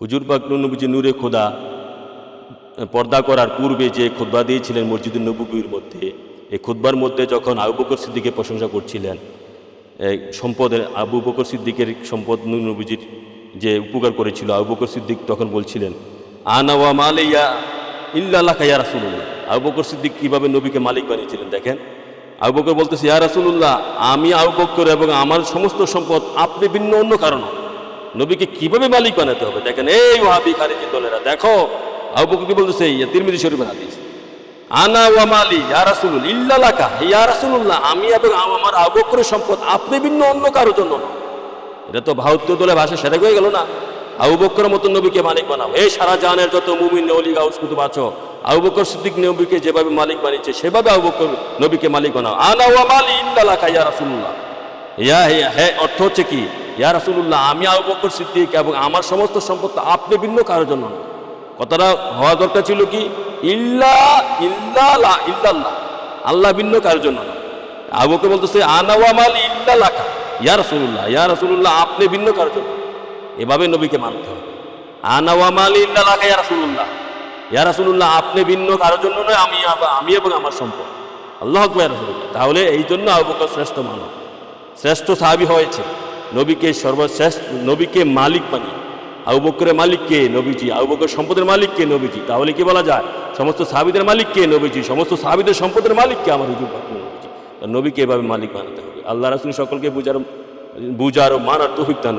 হুজুর নবীজি নূরে খোদা, পর্দা করার পূর্বে যে খুদ্া দিয়েছিলেন মসজিদুল নবীর মধ্যে, এই খুদ্বার মধ্যে যখন আবু বকর সিদ্দিকের প্রশংসা করছিলেন সম্পদের আবু বকর সিদ্দিকের সম্পদ নবীজির যে উপকার করেছিল, আবু বকর সিদ্দিক তখন বলছিলেন আনাওয়া মালিয়া ইল্লাহ ইয়া রাসুল্লাহ আবু বকর সিদ্দিক কীভাবে নবীকে মালিক বানিয়েছিলেন দেখেন? আবু বকর বলতেছে, ইয়া রাসুল্লাহ আমি আবু বকর এবং আমার সমস্ত সম্পদ আপনি ভিন্ন অন্য কারণ নবীকে কীভাবে মালিক বানাতে হবে? দেখেন এই ওয়াহাবি খারিজি দলেরা। দেখো, আবু কি বলতেছে? তিরমিজি শরীফের হাদিস। আনা ওয়া মালি, ইয়া রাসূল ইল্লালাকা ইয়া রাসূলুল্লাহ, আমি এবং আমার আবু বকরের সম্পদ আপনি ভিন্ন, অন্য কারোর জন্য নয়। এটা তো ভারতীয় দলের ভাষা, সেটা হয়ে গেল না। আবু বকরের মতো নবীকে মালিক বানাও। এই সারা জাহানের যত মুমিন, অলি, গাউস, কুতুব আছো, আবু বকর সিদ্দিক নবীকে যেভাবে মালিক বানিয়েছে, সেভাবে আবু বকর নবীকে মালিক বানাও। আনা ওয়া মালি ইল্লালাকা ইয়া রাসূলুল্লাহ। ইয়া, হে অর্থ হচ্ছে কি? ইয়া রাসূলুল্লাহ, আমি আবু বকর সিদ্দিক এবং আমার সমস্ত সম্পদ আপনি ভিন্ন কারোর জন্য নয় কথাটা হওয়া দরকার ছিল কি? ইল্লা ইল্লা ইল্লাল্লাহ। আল্লাহ ভিন্ন কারোর জন্য না আবুকে বলতেছে আনাওয়া মাল ইল্লা লাকা। ইয়া রাসূলুল্লাহ ইয়া রাসূলুল্লাহ, আপনি ভিন্ন কারোর জন্য এভাবে নবীকে মানতে হবে। আনাওয়া মাল ইল্লা লাকা, ইয়া রাসুল্লাহ ইয়া রাসূলুল্লাহ, আপনি ভিন্ন কারোর জন্য নয়, আমি আমি এবং আমার সম্পদ। আল্লাহ আকবার তাহলে এই জন্য আবু বকর শ্রেষ্ঠ মানব। শ্রেষ্ঠ সাহাবি হয়েছে। নবীকে সর্বশ্রেষ্ঠ, নবীকে মালিক বানিয়ে। আবু বকরের মালিক কে? নবীজি। আবু বকর সম্পদের মালিক কে? নবীজি। তাহলে কি বলা যায়? সমস্ত সাহাবিদের মালিক কে? নবীজি। সমস্ত সাহাবিদের সম্পদের মালিক কে? আমার হুজুর নবীজি। নবীকে এভাবে মালিক বানাতে হবে। আল্লাহ রাসুল সকলকে বুঝার বুঝার ও মানার তৌফিক দান।